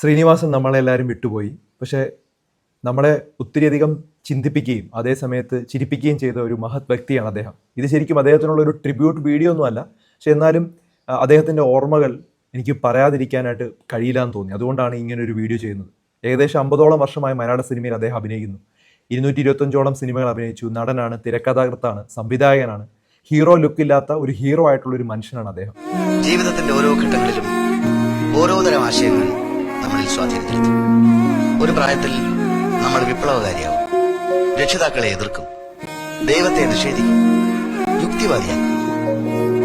ശ്രീനിവാസൻ നമ്മളെല്ലാവരും വിട്ടുപോയി. പക്ഷേ നമ്മളെ ഒത്തിരിയധികം ചിന്തിപ്പിക്കുകയും അതേ സമയത്ത് ചിരിപ്പിക്കുകയും ചെയ്ത ഒരു മഹത് വ്യക്തിയാണ് അദ്ദേഹം. ഇത് ശരിക്കും അദ്ദേഹത്തിനുള്ള ഒരു ട്രിബ്യൂട്ട് വീഡിയോ ഒന്നും അല്ല. പക്ഷെ എന്നാലും അദ്ദേഹത്തിന്റെ ഓർമ്മകൾ എനിക്ക് പറയാതിരിക്കാനായിട്ട് കഴിയില്ല എന്ന് തോന്നി. അതുകൊണ്ടാണ് ഇങ്ങനെ ഒരു വീഡിയോ ചെയ്യുന്നത്. ഏകദേശം അമ്പതോളം വർഷമായി മലയാള സിനിമയിൽ അദ്ദേഹം അഭിനയിക്കുന്നു. ഇരുന്നൂറ്റി ഇരുപത്തഞ്ചോളം സിനിമകൾ അഭിനയിച്ചു. നടനാണ് തിരക്കഥാകൃത്താണ് സംവിധായകനാണ്. ഹീറോ ലുക്കില്ലാത്ത ഒരു ഹീറോ ആയിട്ടുള്ള ഒരു മനുഷ്യനാണ് അദ്ദേഹം. ജീവിതത്തിന്റെ ഓരോ ഘട്ടങ്ങളിലും ഓരോ തരം ആശയങ്ങൾ നമ്മളിൽ സ്വാധീനം ഒരു പ്രായത്തിൽ നമ്മൾ വിപ്ലവകാരിയാവും. രക്ഷിതാക്കളെ എതിർക്കും. ദൈവത്തെ നിഷേധിക്കും. യുക്തിവാദിയാകും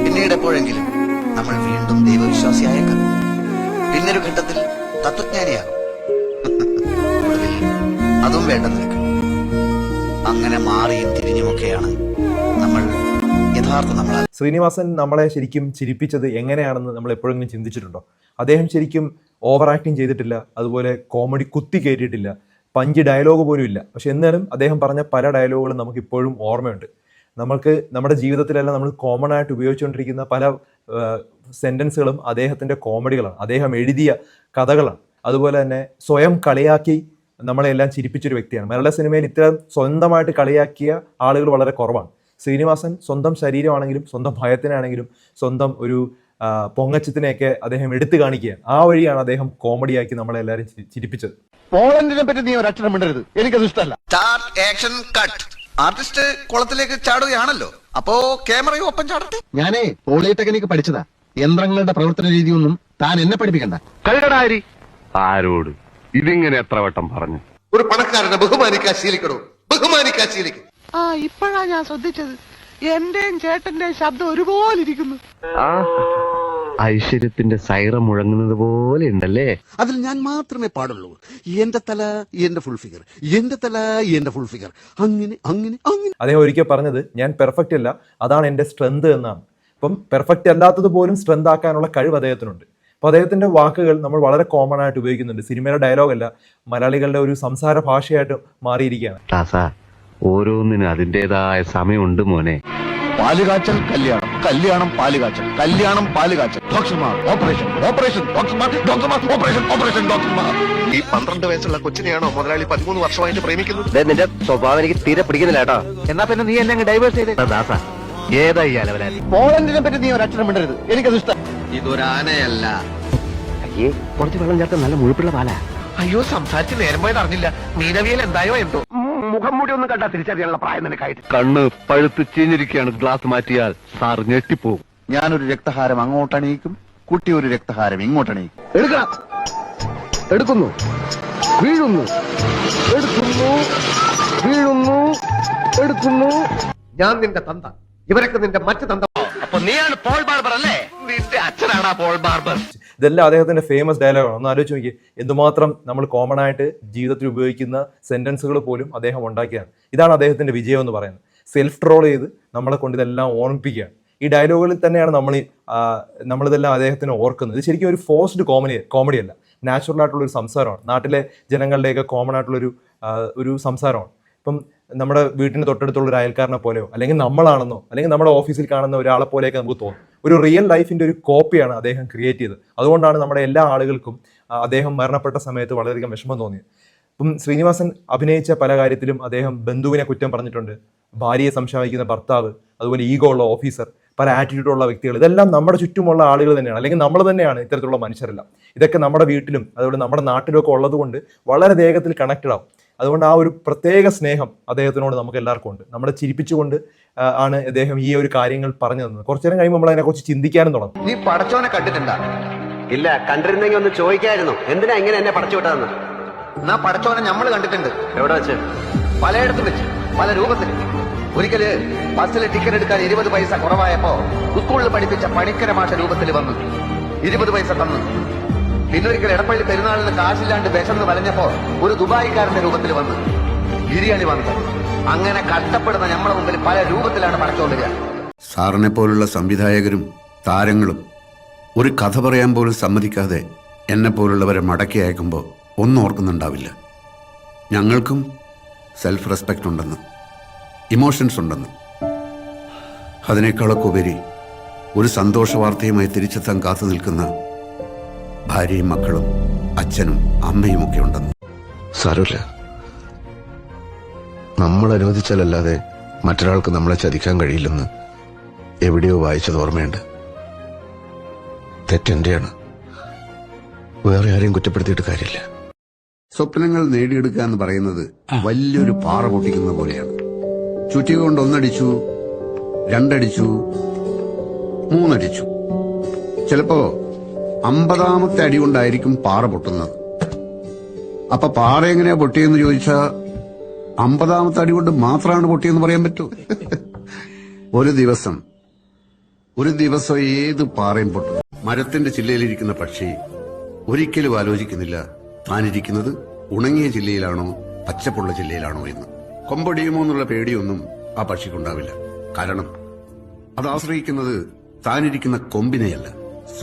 പിന്നീട് എപ്പോഴെങ്കിലും നമ്മൾ വീണ്ടും ദൈവവിശ്വാസിയായേക്കാം. പിന്നൊരു ഘട്ടത്തിൽ തത്വജ്ഞാനിയാകും. അതും വേണ്ടെന്ന് വെക്കും അങ്ങനെ മാറിയും തിരിഞ്ഞുമൊക്കെയാണ് നമ്മൾ യഥാർത്ഥ നമ്മൾ ശ്രീനിവാസൻ നമ്മളെ ശരിക്കും ചിരിപ്പിച്ചത് എങ്ങനെയാണെന്ന് നമ്മൾ എപ്പോഴെങ്കിലും ചിന്തിച്ചിട്ടുണ്ടോ? അദ്ദേഹം ശരിക്കും ഓവർ ആക്ടിങ് ചെയ്തിട്ടില്ല അതുപോലെ കോമഡി കുത്തി കയറ്റിയിട്ടില്ല പഞ്ച് ഡയലോഗ് പോലും ഇല്ല. പക്ഷെ എന്നാലും അദ്ദേഹം പറഞ്ഞ പല ഡയലോഗുകളും നമുക്ക് ഇപ്പോഴും ഓർമ്മയുണ്ട്. നമ്മൾക്ക് നമ്മുടെ ജീവിതത്തിലെല്ലാം നമ്മൾ കോമൺ ആയിട്ട് ഉപയോഗിച്ചുകൊണ്ടിരിക്കുന്ന പല സെന്റൻസുകളും അദ്ദേഹത്തിന്റെ കോമഡികളാണ് അദ്ദേഹം എഴുതിയ കഥകളാണ്. അതുപോലെ തന്നെ സ്വയം കളിയാക്കി നമ്മളെല്ലാം ചിരിപ്പിച്ചൊരു വ്യക്തിയാണ്. മലയാള സിനിമയിൽ ഇത്തരം സ്വന്തമായിട്ട് കളിയാക്കിയ ആളുകൾ വളരെ കുറവാണ്. ശ്രീനിവാസൻ സ്വന്തം ശരീരമാണെങ്കിലും സ്വന്തം ഭയത്തിനാണെങ്കിലും സ്വന്തം ഒരു പൊങ്ങച്ചത്തിനെയൊക്കെ അദ്ദേഹം എടുത്തു കാണിക്കുക ആ വഴിയാണ് അദ്ദേഹം കോമഡിയാക്കി നമ്മളെ എല്ലാരും ചിരിപ്പിച്ചത്. പോളണ്ടിനെ പറ്റി നീ ഒരക്ഷരം മിണ്ടരുത്. എനിക്കത് ഇഷ്ടമല്ല. സ്റ്റാർട്ട് ആക്ഷൻ കട്ട് ആർട്ടിസ്റ്റ് കുളത്തിലേക്ക് ചാടുകയാണല്ലോ. അപ്പോ ക്യാമറയും ഒപ്പം ചാടട്ടെ. ഞാനേ പോളിടെക്നിക് പഠിച്ചതാ. യന്ത്രങ്ങളുടെ പ്രവർത്തന രീതിയൊന്നും താൻ എന്നെ പഠിപ്പിക്കണ്ട. കഴുകടാരി. ആരോട്? ഇതിങ്ങനെ എത്ര വട്ടം പറഞ്ഞു? ഒരു പണക്കാരനെ ബഹുമാനിക്കാൻ ശീലിക്കണോ? ബഹുമാനിക്കാൻ ശീലിക്കും. ആ ഇപ്പോഴാ ഞാൻ ശ്രദ്ധിച്ചത്. എന്റെയും ചേട്ടന്റെ ശബ്ദം ഒരുപോലെ ഇരിക്കുന്നു ആ ഐശ്വര്യത്തിന്റെ സൈറ മുഴങ്ങുന്നത് പോലെ ഉണ്ടല്ലേ? അതിൽ ഞാൻ മാത്രമേ പാടുള്ളൂ. എന്റെ തല എന്റെ ഫുൾ ഫിഗർ എന്റെ തല എന്റെ ഫുൾ ഫിഗർ അങ്ങനെ അങ്ങനെ അങ്ങനെ. അദ്ദേഹം ഒരിക്കൽ പറഞ്ഞത് ഞാൻ പെർഫെക്റ്റ് അല്ല അതാണ് എന്റെ സ്ട്രെങ്ത് എന്നാണ്. അപ്പം പെർഫെക്റ്റ് അല്ലാത്തത് പോലും സ്ട്രെങ്ത് ആക്കാനുള്ള കഴിവ് അദ്ദേഹത്തിനുണ്ട്. അപ്പോൾ അദ്ദേഹത്തിന്റെ വാക്കുകൾ നമ്മൾ വളരെ കോമൺ ആയിട്ട് ഉപയോഗിക്കുന്നുണ്ട്. സിനിമയുടെ ഡയലോഗല്ല മലയാളികളുടെ ഒരു സംസാര ഭാഷയായിട്ട് മാറിയിരിക്കുകയാണ്. ഓരോന്നിനും അതിന്റെതായ സമയമുണ്ട് മോനെ. പാലുകാച്ചൽ കല്യാണം. കല്യാണം പാലുകാച്ചൽ. കല്യാണം പാലുകാച്ചൽ. ഡോക്ടർമാർ ഓപ്പറേഷൻ. ഓപ്പറേഷൻ. ഡോക്ടർമാർ ഡോക്ടർമാർ ഓപ്പറേഷൻ ഓപ്പറേഷൻ ഡോക്ടർമാർ ഈ പന്ത്രണ്ട് വയസ്സുള്ള കൊച്ചിനെയാണോ മുതലാളി പതിമൂന്ന് വർഷമായിട്ട് പ്രേമിക്കുന്നത്? നിന്റെ സ്വഭാവം എനിക്ക് തീരെ പിടിക്കുന്നില്ല കേട്ടോ. എന്നാ പിന്നെ നീ എന്നെ ഡൈവേഴ്സ് ചെയ്തേ? ദാസ ഏതായി ഈ അലവലാതി? പോളണ്ടിനെ പറ്റി നീ ഒരക്ഷരം മിണ്ടരുത്. എനിക്കത് ഇഷ്ടം ഇതൊരാനയല്ല. അയ്യേ കുറച്ച് വെള്ളം ചേർത്ത നല്ല മുഴുപ്പുള്ള പാലാ. അയ്യോ സംസാരിച്ച് നേരം പോയത് അറിഞ്ഞില്ല. മീനവിയൽ എന്തായോ എന്തോ. മുഖം മൂടി ഒന്നും കണ്ടാ തിരിച്ചറിയാനുള്ള പ്രായം നിനക്കായിട്ട് കണ്ണ് പഴുത്ത് ചീഞ്ഞിരിക്കുകയാണ്. ഗ്ലാസ് മാറ്റിയാൽ സാർ ഞെട്ടിപ്പോകും. ഞാനൊരു രക്തഹാരം അങ്ങോട്ട് അങ്ങോട്ടണിയിക്കും കുട്ടി ഒരു രക്തഹാരം ഇങ്ങോട്ട് ഇങ്ങോട്ടണിയിക്കും എടുക്കണം എടുക്കുന്നു. വീഴുന്നു. എടുക്കുന്നു. വീഴുന്നു. എടുക്കുന്നു. ഞാൻ നിന്റെ തന്ത. ഇവരൊക്കെ നിന്റെ മറ്റു തന്ത അപ്പൊ നീയാണ് പോൾ ബാർബർ അല്ലേ? നിന്റെ അച്ഛനാടാ പോൾ ബാർബർ. ഇതെല്ലാം അദ്ദേഹത്തിന്റെ ഫേമസ് ഡയലോഗാണ് ഒന്ന് ആലോചിച്ച് നോക്കി എന്തുമാത്രം നമ്മൾ കോമൺ ആയിട്ട് ജീവിതത്തിൽ ഉപയോഗിക്കുന്ന സെന്റൻസുകൾ പോലും അദ്ദേഹം ഉണ്ടാക്കിയതാണ്. ഇതാണ് അദ്ദേഹത്തിന്റെ വിജയം എന്ന് പറയുന്നത്. സെൽഫ് ട്രോൾ ചെയ്ത് നമ്മളെ കൊണ്ട് ഇതെല്ലാം ഓർമ്മിപ്പിക്കുകയാണ്. ഈ ഡയലോഗുകളിൽ തന്നെയാണ് നമ്മൾ നമ്മളിതെല്ലാം അദ്ദേഹത്തിന് ഓർക്കുന്നത്. ഇത് ശരിക്കും ഒരു ഫോഴ്സ്ഡ് കോമഡി കോമഡി അല്ല. നാച്ചുറൽ ആയിട്ടുള്ള ഒരു സംസാരമാണ്. നാട്ടിലെ ജനങ്ങളുടെയൊക്കെ കോമൺ ആയിട്ടുള്ളൊരു ഒരു സംസാരമാണ്. ഇപ്പം നമ്മുടെ വീട്ടിന് തൊട്ടടുത്തുള്ള ഒരു അയൽക്കാരനെ പോലെയോ അല്ലെങ്കിൽ നമ്മളാണെന്നോ അല്ലെങ്കിൽ നമ്മുടെ ഓഫീസിൽ കാണുന്ന ഒരാളെ പോലെയൊക്കെ നമുക്ക് തോന്നും. ഒരു റിയൽ ലൈഫിന്റെ ഒരു കോപ്പിയാണ് അദ്ദേഹം ക്രിയേറ്റ് ചെയ്തത്. അതുകൊണ്ടാണ് നമ്മുടെ എല്ലാ ആളുകൾക്കും അദ്ദേഹം മരണപ്പെട്ട സമയത്ത് വളരെയധികം വിഷമം തോന്നിയത്. ഇപ്പം ശ്രീനിവാസൻ അഭിനയിച്ച പല കാര്യത്തിലും അദ്ദേഹം ബന്ധുവിനെ കുറ്റം പറഞ്ഞിട്ടുണ്ട്. ഭാര്യയെ സംശയിക്കുന്ന ഭർത്താവ് അതുപോലെ ഈഗോ ഉള്ള ഓഫീസർ പല ആറ്റിറ്റ്യൂഡുള്ള വ്യക്തികൾ. ഇതെല്ലാം നമ്മുടെ ചുറ്റുമുള്ള ആളുകൾ തന്നെയാണ് അല്ലെങ്കിൽ നമ്മൾ തന്നെയാണ് ഇത്തരത്തിലുള്ള മനുഷ്യരെല്ലാം. ഇതൊക്കെ നമ്മുടെ വീട്ടിലും അതുപോലെ നമ്മുടെ നാട്ടിലും ഒക്കെ ഉള്ളത് കൊണ്ട് വളരെ വേഗത്തിൽ കണക്റ്റഡ് ആവും. അതുകൊണ്ട് ആ ഒരു പ്രത്യേക സ്നേഹം അദ്ദേഹത്തിനോട് നമുക്ക് എല്ലാവർക്കും ഉണ്ട്. നമ്മളെ ചിരിപ്പിച്ചുകൊണ്ട് ആണ് അദ്ദേഹം ഈ ഒരു കാര്യങ്ങൾ പറഞ്ഞു തന്നത്. കുറച്ചു നേരം കഴിയുമ്പോൾ നമ്മൾ അതിനെക്കുറിച്ച് ചിന്തിക്കാനും തുടങ്ങും. നീ പടച്ചോനെ കണ്ടിട്ടുണ്ടോ? ഇല്ല കണ്ടിരുന്നെങ്കിൽ ഒന്ന് ചോദിക്കായിരുന്നു. എന്തിനാ ഇങ്ങനെ എന്നെ പടച്ചു വിട്ടതെന്ന്? എന്നാ പടച്ചോനെ നമ്മൾ കണ്ടിട്ടുണ്ട്. എവിടെ വെച്ച്? പലയിടത്തും വെച്ച്. പല രൂപത്തിൽ ഒരിക്കൽ ബസ്സിൽ ടിക്കറ്റ് എടുക്കാൻ ഇരുപത് പൈസ കുറവായപ്പോ സ്കൂളിൽ പഠിപ്പിച്ച പണിക്കര മാഷ രൂപത്തിൽ വന്നു. ഇരുപത് പൈസ തന്നു. പിന്നൊരിക്കൽ എടപ്പള്ളി പെരുന്നാളിന് കാശില്ലാണ്ട് വിശന്ന് വലഞ്ഞപ്പോ ഒരു ദുബായിക്കാരന്റെ രൂപത്തിൽ വന്ന് ബിരിയാണി വന്നു. അങ്ങനെ കഷ്ടപ്പെടുന്ന നമ്മളെ മുമ്പിൽ പല രൂപത്തിലാണ് പടച്ചോണ്ടുക. സാറിനെ പോലുള്ള സംവിധായകരും താരങ്ങളും ഒരു കഥ പറയാൻ പോലും സമ്മതിക്കാതെ എന്നെ പോലുള്ളവരെ മടക്കി അയക്കുമ്പോൾ ഒന്നും ഓർക്കുന്നുണ്ടാവില്ല. ഞങ്ങൾക്കും സെൽഫ് റെസ്പെക്റ്റ് ഉണ്ടെന്ന് ഇമോഷൻസ് ഉണ്ടെന്ന്. അതിനേക്കാളൊക്കെ ഉപരി ഒരു സന്തോഷ വാർത്തയുമായി തിരിച്ചെത്താൻ കാത്തു നിൽക്കുന്ന ഭാര്യയും മക്കളും അച്ഛനും അമ്മയും ഒക്കെ ഉണ്ടെന്ന്. സാരമില്ല. നമ്മൾ അനുവദിച്ചാലല്ലാതെ മറ്റൊരാൾക്ക് നമ്മളെ ചതിക്കാൻ കഴിയില്ലെന്ന് എവിടെയോ വായിച്ചത് ഓർമ്മയുണ്ട്. തെറ്റെന്റെയാണ്. വേറെ ആരെയും കുറ്റപ്പെടുത്തിയിട്ട് കാര്യമില്ല. സ്വപ്നങ്ങൾ നേടിയെടുക്കുക എന്ന് പറയുന്നത് വലിയൊരു പാറ പൊട്ടിക്കുന്ന പോലെയാണ്. ചുറ്റിക കൊണ്ട് ഒന്നടിച്ചു രണ്ടടിച്ചു മൂന്നടിച്ചു. ചിലപ്പോ അമ്പതാമത്തെ അടി കൊണ്ടായിരിക്കും പാറ പൊട്ടുന്നത്. അപ്പൊ പാറ എങ്ങനെയാ പൊട്ടിയെന്ന് ചോദിച്ചാ അമ്പതാമത്തെ അടി കൊണ്ട് മാത്രമാണ് പൊട്ടിയെന്ന് പറയാൻ പറ്റൂ. ഒരു ദിവസം ഒരു ദിവസം ഏത് പാറയും പൊട്ടും മരത്തിന്റെ ചില്ലയിലിരിക്കുന്ന പക്ഷി ഒരിക്കലും ആലോചിക്കുന്നില്ല താനിരിക്കുന്നത് ഉണങ്ങിയ ജില്ലയിലാണോ പച്ചപ്പുള്ള ജില്ലയിലാണോ എന്ന്. കൊമ്പടിയുമോ എന്നുള്ള പേടിയൊന്നും ആ പക്ഷിക്കുണ്ടാവില്ല. കാരണം അത് ആശ്രയിക്കുന്നത് താനിരിക്കുന്ന കൊമ്പിനെയല്ല.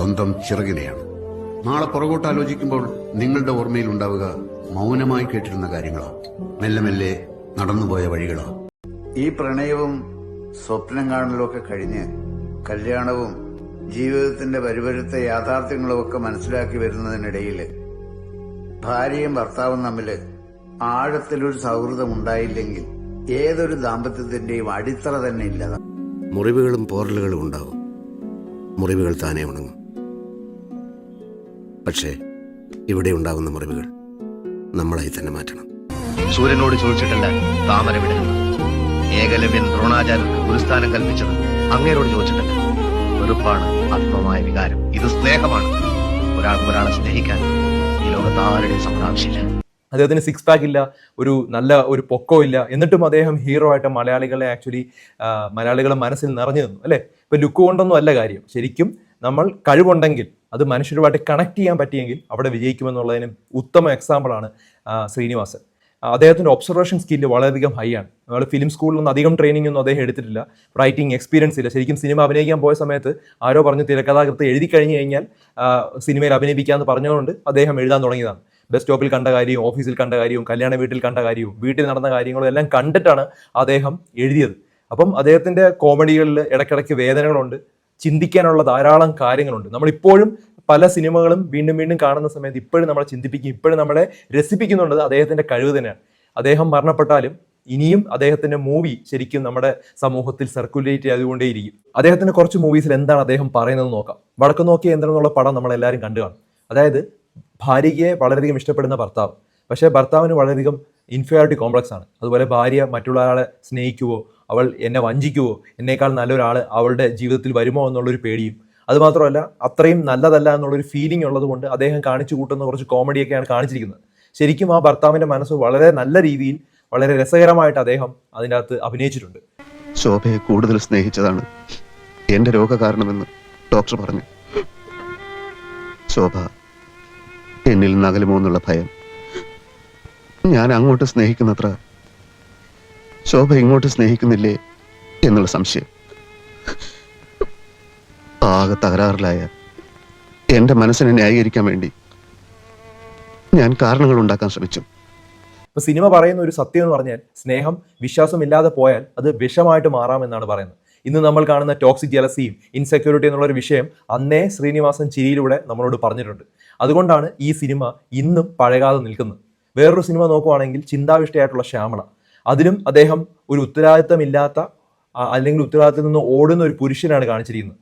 സ്വന്തം ചിറകിനെയാണ്. നാളെ പുറകോട്ട് ആലോചിക്കുമ്പോൾ നിങ്ങളുടെ ഓർമ്മയിൽ ഉണ്ടാവുക മൗനമായി കേട്ടിരുന്ന കാര്യങ്ങളോ മെല്ലെ മെല്ലെ നടന്നുപോയ വഴികളോ. ഈ പ്രണയവും സ്വപ്നം കാണലും ഒക്കെ കഴിഞ്ഞ് കല്യാണവും ജീവിതത്തിന്റെ വരുവരുത്ത യാഥാർത്ഥ്യങ്ങളും ഒക്കെ മനസ്സിലാക്കി വരുന്നതിനിടയിൽ ഭാര്യയും ഭർത്താവും തമ്മിൽ ആഴത്തിലൊരു സൗഹൃദം ഉണ്ടായില്ലെങ്കിൽ ഏതൊരു ദാമ്പത്യത്തിന്റെയും അടിത്തറ തന്നെ ഇല്ല മുറിവുകളും പോറലുകളും ഉണ്ടാവും. മുറിവുകൾ താനേ ഉണങ്ങും. പക്ഷേ ഇവിടെ ഉണ്ടാകുന്ന മുറിവുകൾ നമ്മളായി തന്നെ മാറ്റണം. സൂര്യനോട് ചോദിച്ചിട്ടല്ല താമര വിടരുന്നത് ഏകലവ്യൻ ദ്രോണാചാര്യർക്ക് ഗുരുസ്ഥാനം കൽപ്പിച്ചത് അങ്ങേരോട് ചോദിച്ചിട്ടല്ല. വെറുപ്പാണ് ആത്മമായ വികാരം. ഇത് സ്നേഹമാണ്. ഒരാൾക്ക് ഒരാളെ സ്നേഹിക്കാൻ ഈ ലോകത്ത് ആരുടെയും സമ്മതം അദ്ദേഹത്തിന് സിക്സ് പാക്ക് ഇല്ല ഒരു നല്ല ഒരു പൊക്കോ ഇല്ല. എന്നിട്ടും അദ്ദേഹം ഹീറോ ആയിട്ട് മലയാളികളെ ആക്ച്വലി മലയാളികളെ മനസ്സിൽ നിറഞ്ഞു നിന്നു അല്ലേ? ഇപ്പൊ ലുക്ക് കൊണ്ടൊന്നും അല്ല കാര്യം. ശരിക്കും നമ്മൾ കഴിവുണ്ടെങ്കിൽ അത് മനുഷ്യരുമായിട്ട് കണക്ട് ചെയ്യാൻ പറ്റിയെങ്കിൽ അവിടെ വിജയിക്കുമെന്നുള്ളതിന് ഉത്തമ എക്സാമ്പിളാണ് ശ്രീനിവാസൻ. അദ്ദേഹത്തിന്റെ ഒബ്സർവേഷൻ സ്കില്ല് വളരെയധികം ഹൈ ആണ്. നമ്മൾ ഫിലിം സ്കൂളിലൊന്നും അധികം ട്രെയിനിങ് ഒന്നും അദ്ദേഹം എടുത്തിട്ടില്ല. റൈറ്റിംഗ് എക്സ്പീരിയൻസ് ഇല്ല. ശരിക്കും സിനിമ അഭിനയിക്കാൻ പോയ സമയത്ത് ആരോ പറഞ്ഞു തിരക്കഥാകൃത്ത് എഴുതി കഴിഞ്ഞു കഴിഞ്ഞാൽ സിനിമയിൽ അഭിനയിപ്പിക്കാമെന്ന് പറഞ്ഞുകൊണ്ട് അദ്ദേഹം എഴുതാൻ തുടങ്ങിയതാണ്. ബസ് സ്റ്റോപ്പിൽ കണ്ട കാര്യവും ഓഫീസിൽ കണ്ട കാര്യവും കല്യാണ വീട്ടിൽ കണ്ട കാര്യവും വീട്ടിൽ നടന്ന കാര്യങ്ങളും എല്ലാം കണ്ടിട്ടാണ് അദ്ദേഹം എഴുതിയത്. അപ്പം അദ്ദേഹത്തിന്റെ കോമഡികളിൽ ഇടയ്ക്കിടയ്ക്ക് വേദനകളുണ്ട്. ചിന്തിക്കാനുള്ള ധാരാളം കാര്യങ്ങളുണ്ട്. നമ്മളിപ്പോഴും പല സിനിമകളും വീണ്ടും വീണ്ടും കാണുന്ന സമയത്ത് ഇപ്പോഴും നമ്മളെ ചിന്തിപ്പിക്കും. ഇപ്പോഴും നമ്മളെ രസിപ്പിക്കുന്നുണ്ട് അദ്ദേഹത്തിന്റെ കഴിവ് തന്നെയാണ്. അദ്ദേഹം മരണപ്പെട്ടാലും ഇനിയും അദ്ദേഹത്തിന്റെ മൂവി ശരിക്കും നമ്മുടെ സമൂഹത്തിൽ സർക്കുലേറ്റ് ചെയ്തുകൊണ്ടേയിരിക്കും. അദ്ദേഹത്തിന്റെ കുറച്ച് മൂവീസിൽ എന്താണ് അദ്ദേഹം പറയുന്നത് നോക്കാം. വടക്ക് നോക്കിയ യന്ത്രം എന്നുള്ള പടം നമ്മൾ എല്ലാവരും കണ്ടു കാണും. അതായത് ഭാര്യയെ വളരെയധികം ഇഷ്ടപ്പെടുന്ന ഭർത്താവ്. പക്ഷേ ഭർത്താവിന് വളരെയധികം ഇൻഫിയോറിറ്റി കോംപ്ലക്സ് ആണ്. അതുപോലെ ഭാര്യ മറ്റുള്ള ആളെ സ്നേഹിക്കുവോ അവൾ എന്നെ വഞ്ചിക്കുമോ എന്നേക്കാൾ നല്ലൊരാൾ അവളുടെ ജീവിതത്തിൽ വരുമോ എന്നുള്ളൊരു പേടിയും. അതുമാത്രമല്ല അത്രയും നല്ലതല്ല എന്നുള്ളൊരു ഫീലിംഗ് ഉള്ളതുകൊണ്ട് അദ്ദേഹം കാണിച്ചു കൂട്ടുന്ന കുറച്ച് കോമഡിയൊക്കെയാണ് കാണിച്ചിരിക്കുന്നത്. ശരിക്കും ആ ഭർത്താവിന്റെ മനസ്സ് വളരെ നല്ല രീതിയിൽ വളരെ രസകരമായിട്ട് അദ്ദേഹം അതിന്റെ അകത്ത് അഭിനയിച്ചിട്ടുണ്ട്. ശോഭയെ കൂടുതൽ സ്നേഹിച്ചതാണ് എന്റെ രോഗകാരണമെന്ന് ഡോക്ടർ പറഞ്ഞു. ശോഭ എന്നിൽ നകലുമോ എന്നുള്ള ഭയം. ഞാൻ അങ്ങോട്ട് സ്നേഹിക്കുന്നത്ര ശോഭ ഇങ്ങോട്ട് സ്നേഹിക്കുന്നില്ലേ എന്നുള്ള സംശയം. ആകെ തകരാറിലായ എന്റെ മനസ്സിനെ ന്യായീകരിക്കാൻ വേണ്ടി ഞാൻ കാരണങ്ങൾ ഉണ്ടാക്കാൻ ശ്രമിച്ചു. ഇപ്പൊ സിനിമ പറയുന്ന ഒരു സത്യം എന്ന് പറഞ്ഞാൽ സ്നേഹം വിശ്വാസമില്ലാതെ പോയാൽ അത് വിഷമായിട്ട് മാറാമെന്നാണ് പറയുന്നത്. ഇന്ന് നമ്മൾ കാണുന്ന ടോക്സിക് ജലസിയും ഇൻസെക്യൂരിറ്റി എന്നുള്ള ഒരു വിഷയം അന്നേ ശ്രീനിവാസൻ ചിരിയിലൂടെ നമ്മളോട് പറഞ്ഞിട്ടുണ്ട്. അതുകൊണ്ടാണ് ഈ സിനിമ ഇന്നും പഴകാതെ നിൽക്കുന്നത്. വേറൊരു സിനിമ നോക്കുവാണെങ്കിൽ ചിന്താവിഷ്ടയായിട്ടുള്ള ശ്യാമള. അതിലും അദ്ദേഹം ഒരു ഉത്തരവാദിത്തമില്ലാത്ത അല്ലെങ്കിൽ ഉത്തരവാദിത്തത്തിൽ നിന്ന് ഓടുന്ന ഒരു പുരുഷനാണ് കാണിച്ചിരിക്കുന്നത്.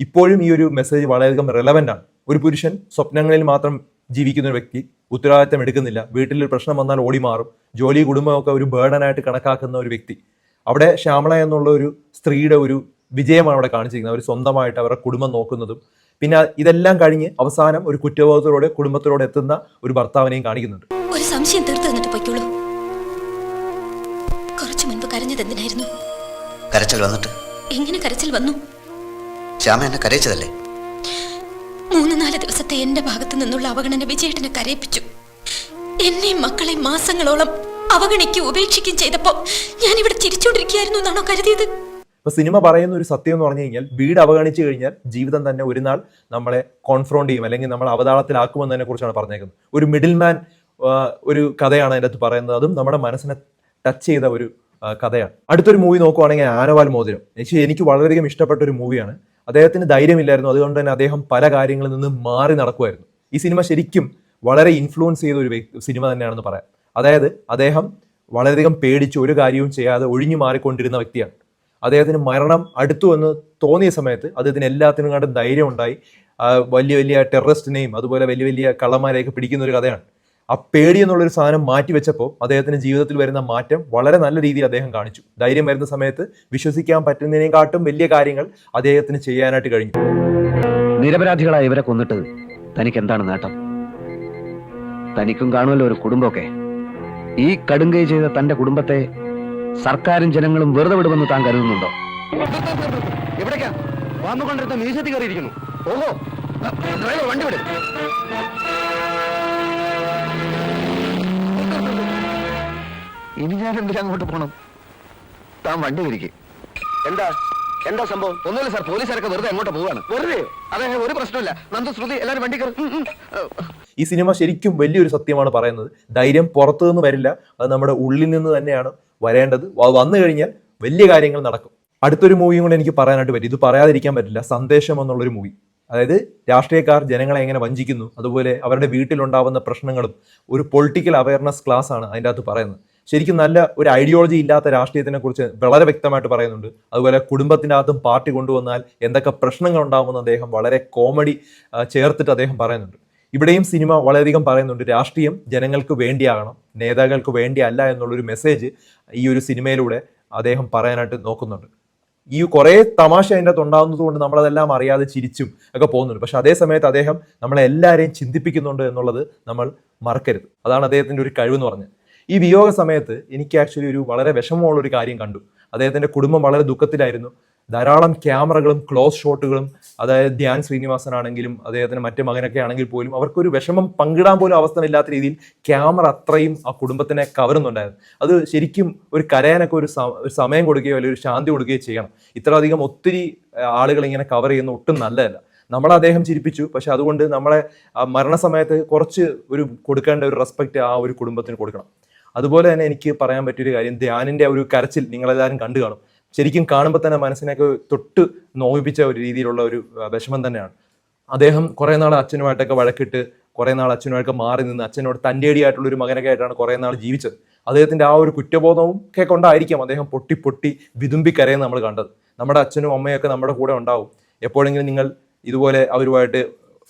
ഇപ്പോഴും ഈ ഒരു മെസ്സേജ് വളരെയധികം റെലവന്റ് ആണ്. ഒരു പുരുഷൻ സ്വപ്നങ്ങളിൽ മാത്രം ജീവിക്കുന്ന ഒരു വ്യക്തി ഉത്തരവാദിത്തം എടുക്കുന്നില്ല. വീട്ടിൽ ഒരു പ്രശ്നം വന്നാൽ ഓടി മാറും. ജോലി കുടുംബമൊക്കെ ഒരു ബേർഡനായിട്ട് കണക്കാക്കുന്ന ഒരു വ്യക്തി. അവിടെ ശ്യാമള എന്നുള്ള ഒരു സ്ത്രീയുടെ ഒരു വിജയമാണ് അവിടെ കാണിച്ചിരിക്കുന്നത്. അവർ സ്വന്തമായിട്ട് അവരുടെ കുടുംബം നോക്കുന്നതും. പിന്നെ ഇതെല്ലാം കഴിഞ്ഞ് അവസാനം ഒരു കുറ്റബോധത്തോടെ കുടുംബത്തിലൂടെ എത്തുന്ന ഒരു ഭർത്താവിനെയും കാണിക്കുന്നുണ്ട്. ഒരു സംശയം തീർത്തു തന്നിട്ട് പൊയ്ക്കോളൂ. കുറച്ചു മുൻപ് കരഞ്ഞത് എന്തിനായിരുന്നു? കരച്ചൽ വന്നിട്ട്. എങ്ങനെ കരച്ചിൽ വന്നു? ശ്യാമ എന്നെ കരയിച്ചതല്ലേ? മൂന്ന് നാല് ദിവസത്തെ എന്റെ ഭാഗത്തു നിന്നുള്ള അവഗണന വിജയേട്ടനെ കരയിപ്പിച്ചു. എന്നെയും മക്കളെ മാസങ്ങളോളം അവഗണിക്കുകയും ഉപേക്ഷിക്കുകയും ചെയ്തപ്പോ ഞാൻ ഇവിടെ ചിരിച്ചുകൊണ്ടിരിക്കുകയായിരുന്നു എന്നാണോ കരുതിയത്? ഇപ്പൊ സിനിമ പറയുന്ന ഒരു സത്യം എന്ന് പറഞ്ഞു കഴിഞ്ഞാൽ വീട് അവഗണിച്ചു കഴിഞ്ഞാൽ ജീവിതം തന്നെ ഒരു നാൾ നമ്മളെ കോൺഫ്രോണ്ട് ചെയ്യും അല്ലെങ്കിൽ നമ്മൾ അവതാളത്തിലാക്കുമെന്നതിനെ കുറിച്ചാണ് പറഞ്ഞേക്കുന്നത്. ഒരു മിഡിൽ മാൻ ഒരു കഥയാണ് അതിന്റെ അകത്ത് പറയുന്നത്. അതും നമ്മുടെ മനസ്സിനെ ടച്ച് ചെയ്ത ഒരു കഥയാണ്. അടുത്തൊരു മൂവി നോക്കുവാണെങ്കിൽ ആനവാൽ മോതിരം. എനിക്ക് എനിക്ക് വളരെയധികം ഇഷ്ടപ്പെട്ട ഒരു മൂവിയാണ് അദ്ദേഹത്തിന് ധൈര്യമില്ലായിരുന്നു. അതുകൊണ്ട് തന്നെ അദ്ദേഹം പല കാര്യങ്ങളിൽ നിന്ന് മാറി നടക്കുമായിരുന്നു ഈ സിനിമ ശരിക്കും വളരെ ഇൻഫ്ലുവൻസ് ചെയ്ത ഒരു സിനിമ തന്നെയാണെന്ന് പറയാം. അതായത് അദ്ദേഹം വളരെയധികം പേടിച്ച് ഒരു കാര്യവും ചെയ്യാതെ ഒഴിഞ്ഞു മാറിക്കൊണ്ടിരുന്ന വ്യക്തിയാണ്. അദ്ദേഹത്തിന് മരണം അടുത്തു എന്ന് തോന്നിയ സമയത്ത് അദ്ദേഹത്തിന് എല്ലാത്തിനും കണ്ട് ധൈര്യം ഉണ്ടായി വലിയ വലിയ ടെററിസ്റ്റിനെയും അതുപോലെ വലിയ വലിയ കള്ളന്മാരെയൊക്കെ പിടിക്കുന്ന ഒരു കഥയാണ്. ആ പേടി എന്നുള്ളൊരു സാധനം മാറ്റി വെച്ചപ്പോൾ അദ്ദേഹത്തിന്റെ ജീവിതത്തിൽ വരുന്ന മാറ്റം വളരെ നല്ല രീതിയിൽ അദ്ദേഹം കാണിച്ചു. ധൈര്യം വരുന്ന സമയത്ത് വിശ്വസിക്കാൻ പറ്റുന്നതിനെക്കാട്ടും വലിയ കാര്യങ്ങൾ അദ്ദേഹത്തിന് ചെയ്യാനായിട്ട് കഴിഞ്ഞു. നിരപരാധികളായ ഇവരെ കൊന്നിട്ട് തനിക്ക് എന്താണ് നേട്ടം? തനിക്കും കാണുമല്ലോ ഒരു കുടുംബമൊക്കെ. ഈ കടുങ്കൈ ചെയ്ത തന്റെ കുടുംബത്തെ സർക്കാരും ജനങ്ങളും വെറുതെ വിടുമെന്ന് താൻ കരുതുന്നുണ്ടോ? എവിടേക്കാ വന്നുകൊണ്ടിരുന്ന മീശത്തി കയറിയിരിക്കുന്നു. ഓഹോ. ഡ്രൈവർ വണ്ടി വിട്. ഇനി ഞാൻ എന്തിനാ അങ്ങോട്ട് പോണം? താൻ വണ്ടി വരിക്കും. എന്താ? എന്താ സംഭവം? ഒന്നുമില്ല സാർ പോലീസുകാരൊക്കെ വെറുതെ അങ്ങോട്ട് പോവാണ്. വെറുതെ അതെ ഒരു പ്രശ്നമില്ല നന്ദു ശ്രുതി എല്ലാവരും വണ്ടി കയറി. ഈ സിനിമ ശരിക്കും വലിയൊരു സത്യമാണ് പറയുന്നത്. ധൈര്യം പുറത്തു നിന്ന് വരില്ല. അത് നമ്മുടെ ഉള്ളിൽ നിന്ന് തന്നെയാണ് വരേണ്ടത്. അത് വന്നു കഴിഞ്ഞാൽ വലിയ കാര്യങ്ങൾ നടക്കും. അടുത്തൊരു മൂവിയും കൂടെ എനിക്ക് പറയാനായിട്ട് പറ്റും. ഇത് പറയാതിരിക്കാൻ പറ്റില്ല. സന്ദേശം എന്നുള്ളൊരു മൂവി. അതായത് രാഷ്ട്രീയക്കാർ ജനങ്ങളെ എങ്ങനെ വഞ്ചിക്കുന്നു അതുപോലെ അവരുടെ വീട്ടിലുണ്ടാവുന്ന പ്രശ്നങ്ങളും ഒരു പൊളിറ്റിക്കൽ അവയർനെസ് ക്ലാസ് ആണ് അതിന്റെ അകത്ത് പറയുന്നത്. ശരിക്കും നല്ല ഒരു ഐഡിയോളജി ഇല്ലാത്ത രാഷ്ട്രീയത്തിനെ കുറിച്ച് വളരെ വ്യക്തമായിട്ട് പറയുന്നുണ്ട്. അതുപോലെ കുടുംബത്തിന്റെ അകത്തും പാർട്ടി കൊണ്ടുവന്നാൽ എന്തൊക്കെ പ്രശ്നങ്ങൾ ഉണ്ടാകുമെന്ന് അദ്ദേഹം വളരെ കോമഡി ചേർത്തിട്ട് അദ്ദേഹം പറയുന്നുണ്ട്. ഇവിടെയും സിനിമ വളരെയധികം പറയുന്നുണ്ട് രാഷ്ട്രീയം ജനങ്ങൾക്ക് വേണ്ടിയാകണം നേതാക്കൾക്ക് വേണ്ടിയല്ല എന്നുള്ളൊരു മെസ്സേജ് ഈ ഒരു സിനിമയിലൂടെ അദ്ദേഹം പറയാനായിട്ട് നോക്കുന്നുണ്ട്. ഈ കുറേ തമാശ അതിന്റെ അകത്ത് ഉണ്ടാകുന്നത് കൊണ്ട് നമ്മളതെല്ലാം അറിയാതെ ചിരിച്ചും ഒക്കെ പോകുന്നുണ്ട്. പക്ഷെ അതേ സമയത്ത് അദ്ദേഹം നമ്മളെല്ലാവരെയും ചിന്തിപ്പിക്കുന്നുണ്ട് എന്നുള്ളത് നമ്മൾ മറക്കരുത്. അതാണ് അദ്ദേഹത്തിന്റെ ഒരു കഴിവെന്ന് പറഞ്ഞത് ഈ വിയോഗ സമയത്ത് എനിക്ക് ആക്ച്വലി ഒരു വളരെ വിഷമമുള്ള ഒരു കാര്യം കണ്ടു. അദ്ദേഹത്തിന്റെ കുടുംബം വളരെ ദുഃഖത്തിലായിരുന്നു. ധാരാളം ക്യാമറകളും ക്ലോസ് ഷോട്ടുകളും അതായത് ധ്യാൻ ശ്രീനിവാസൻ ആണെങ്കിലും അദ്ദേഹത്തിന് മറ്റു മകനൊക്കെ ആണെങ്കിൽ പോലും അവർക്കൊരു വിഷമം പങ്കിടാൻ പോലും അവസ്ഥയില്ലാത്ത രീതിയിൽ ക്യാമറ അത്രയും ആ കുടുംബത്തിനെ കവരുന്നുണ്ടായിരുന്നു. അത് ശരിക്കും ഒരു കരയാനൊക്കെ ഒരു സമയം കൊടുക്കുകയോ അല്ലെങ്കിൽ ഒരു ശാന്തി കൊടുക്കുകയോ ചെയ്യണം. ഇത്രയധികം ഒത്തിരി ആളുകൾ ഇങ്ങനെ കവർ ചെയ്യുന്ന ഒട്ടും നല്ലതല്ല. നമ്മളെ അദ്ദേഹം ചിരിപ്പിച്ചു. പക്ഷെ അതുകൊണ്ട് നമ്മളെ മരണസമയത്ത് കുറച്ച് ഒരു കൊടുക്കേണ്ട ഒരു റെസ്പെക്റ്റ് ആ ഒരു കുടുംബത്തിന് കൊടുക്കണം. അതുപോലെ തന്നെ എനിക്ക് പറയാൻ പറ്റിയൊരു കാര്യം ധ്യാനിന്റെ ആ ഒരു കരച്ചിൽ നിങ്ങളെല്ലാവരും കണ്ടു കാണും. ശരിക്കും കാണുമ്പോൾ തന്നെ മനസ്സിനൊക്കെ തൊട്ട് നോവിപ്പിച്ച ഒരു രീതിയിലുള്ള ഒരു വിഷമം തന്നെയാണ്. അദ്ദേഹം കുറേ നാൾ അച്ഛനുമായിട്ടൊക്കെ വഴക്കിട്ട് കുറേ നാൾ അച്ഛനുമായിട്ട് മാറി നിന്ന് അച്ഛനോട് തന്റെടിയായിട്ടുള്ള ഒരു മകനൊക്കെ ആയിട്ടാണ് കുറേ നാൾ ജീവിച്ചത്. അദ്ദേഹത്തിന്റെ ആ ഒരു കുറ്റബോധവും ഒക്കെ കൊണ്ടായിരിക്കാം അദ്ദേഹം പൊട്ടി പൊട്ടി വിതുമ്പി കരയെന്ന് നമ്മൾ കണ്ടത്. നമ്മുടെ അച്ഛനും അമ്മയൊക്കെ നമ്മുടെ കൂടെ ഉണ്ടാവും. എപ്പോഴെങ്കിലും നിങ്ങൾ ഇതുപോലെ അവരുമായിട്ട്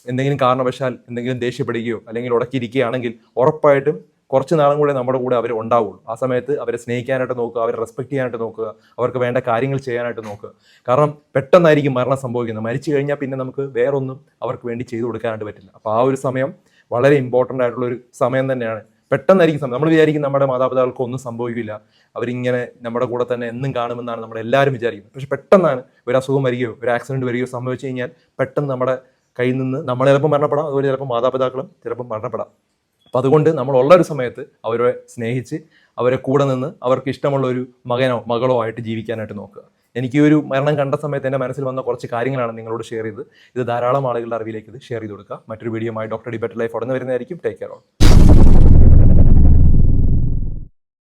എന്തെങ്കിലും കാരണവശാൽ എന്തെങ്കിലും ദേഷ്യപ്പെടുകയോ അല്ലെങ്കിൽ ഉടക്കിയിരിക്കുകയാണെങ്കിൽ ഉറപ്പായിട്ടും കുറച്ച് നാളും കൂടെ നമ്മുടെ കൂടെ അവർ ഉണ്ടാവുള്ളൂ. ആ സമയത്ത് അവരെ സ്നേഹിക്കാനായിട്ട് നോക്കുക അവരെ റെസ്പെക്ട് ചെയ്യാനായിട്ട് നോക്കുക അവർക്ക് വേണ്ട കാര്യങ്ങൾ ചെയ്യാനായിട്ട് നോക്കുക. കാരണം പെട്ടെന്നായിരിക്കും മരണം സംഭവിക്കുന്നത്. മരിച്ചു കഴിഞ്ഞാൽ പിന്നെ നമുക്ക് വേറൊന്നും അവർക്ക് വേണ്ടി ചെയ്തു കൊടുക്കാനായിട്ട് പറ്റില്ല. അപ്പോൾ ആ ഒരു സമയം വളരെ ഇമ്പോർട്ടന്റ് ആയിട്ടുള്ള ഒരു സമയം തന്നെയാണ്. പെട്ടെന്നായിരിക്കും സമയം. നമ്മൾ വിചാരിക്കും നമ്മുടെ മാതാപിതാക്കൾക്ക് ഒന്നും സംഭവിക്കില്ല. അവരിങ്ങനെ നമ്മുടെ കൂടെ തന്നെ എന്നും കാണുമെന്നാണ് നമ്മൾ എല്ലാവരും വിചാരിക്കുന്നത്. പക്ഷെ പെട്ടെന്നാണ് ഒരു അസുഖം വരികയോ ഒരു ആക്സിഡന്റ് വരികയോ സംഭവിച്ചു കഴിഞ്ഞാൽ പെട്ടെന്ന് നമ്മുടെ കയ്യിൽ നിന്ന് നമ്മൾ ചിലപ്പോൾ മരണപ്പെടാം. അതുപോലെ ചിലപ്പോൾ മാതാപിതാക്കളും ചിലപ്പോൾ മരണപ്പെടാം. അപ്പം അതുകൊണ്ട് നമ്മളുള്ള ഒരു സമയത്ത് അവരെ സ്നേഹിച്ച് അവരെ കൂടെ നിന്ന് അവർക്ക് ഇഷ്ടമുള്ള ഒരു മകനോ മകളോ ആയിട്ട് ജീവിക്കാനായിട്ട് നോക്കുക. എനിക്ക് ഒരു മരണം കണ്ട സമയത്ത് എന്റെ മനസ്സിൽ വന്ന കുറച്ച് കാര്യങ്ങളാണ് നിങ്ങളോട് ഷെയർ ചെയ്ത് ഇത് ധാരാളം ആളുകളുടെ അറിവിലേക്ക് ഇത് ഷെയർ ചെയ്ത് കൊടുക്കുക. മറ്റൊരു video doctor D better life ഉടനെ വരുന്നതായിരിക്കും. Take care all